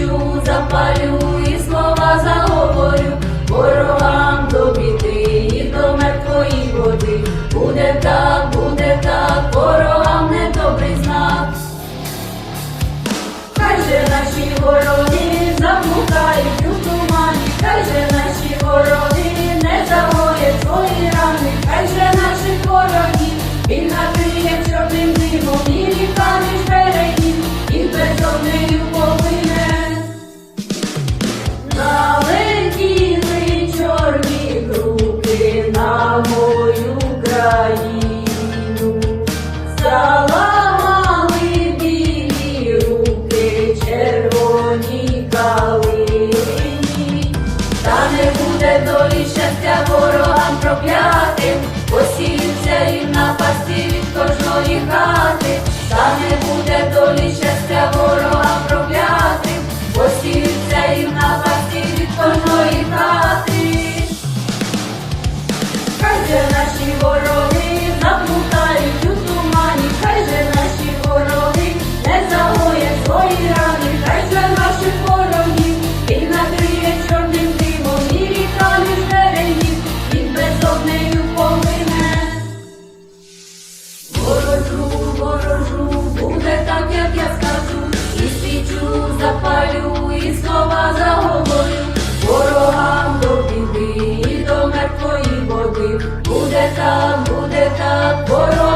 спущу, запалю і слова заговорю, ворогам до біди і до мертвої води. Буде так, буде так, ворог. заламали білі руки, червоні калині, та не буде долі щастя ворогам проклятим. твої води. Буде так, буде так, ворога.